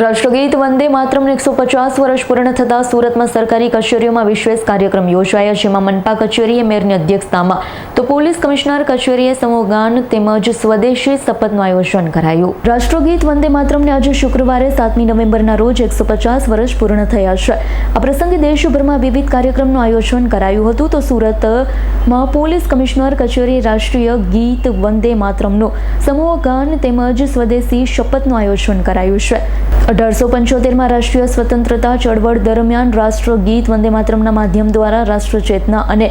રાષ્ટ્રગીત વંદે માત્રમને એકસો પચાસ વર્ષ પૂર્ણ થતાં સુરતમાં સરકારી કચેરીઓમાં વિશેષ કાર્યક્રમ યોજાયા, જેમાં મનપા કચેરીએ મેયરની અધ્યક્ષતામાં તો પોલીસ કમિશનર કચેરીએ સમૂહગાન તેમજ સ્વદેશી શપથનું આયોજન કરાયું. રાષ્ટ્રગીત વંદે માત્રમને આજે શુક્રવારે સાતમી નવેમ્બરના રોજ એકસો પચાસ વર્ષ પૂર્ણ થયા છે. આ પ્રસંગે દેશભરમાં વિવિધ કાર્યક્રમનું આયોજન કરાયું હતું તો સુરતમાં પોલીસ કમિશનર કચેરીએ રાષ્ટ્રીય ગીત વંદે માત્રમનું સમૂહગાન તેમજ સ્વદેશી શપથનું આયોજન કરાયું છે. અઢારસો પંચોતેરમાં રાષ્ટ્રીય સ્વતંત્રતા ચળવળ દરમિયાન રાષ્ટ્રગીત વંદે માતરમના માધ્યમ દ્વારા રાષ્ટ્ર ચેતના અને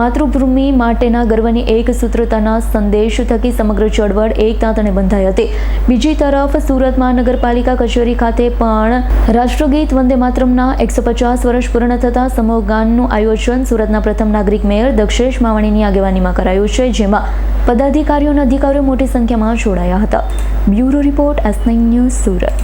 માતૃભૂમિ માટેના ગર્વની એક સૂત્રતાના સંદેશ થકી સમગ્ર ચળવળ એકતા અને બંધાઈ હતી. બીજી તરફ, સુરત મહાનગરપાલિકા કચેરી ખાતે પણ રાષ્ટ્રગીત વંદે માતરમના એકસો પચાસ વર્ષ પૂર્ણ થતા સમૂહ ગાનનું આયોજન સુરતના પ્રથમ નાગરિક મેયર દક્ષેશ માવાણીની આગેવાનીમાં કરાયું છે, જેમાં પદાધિકારીઓ અને અધિકારીઓ મોટી સંખ્યામાં જોડાયા હતા. Bureau report S news Surat.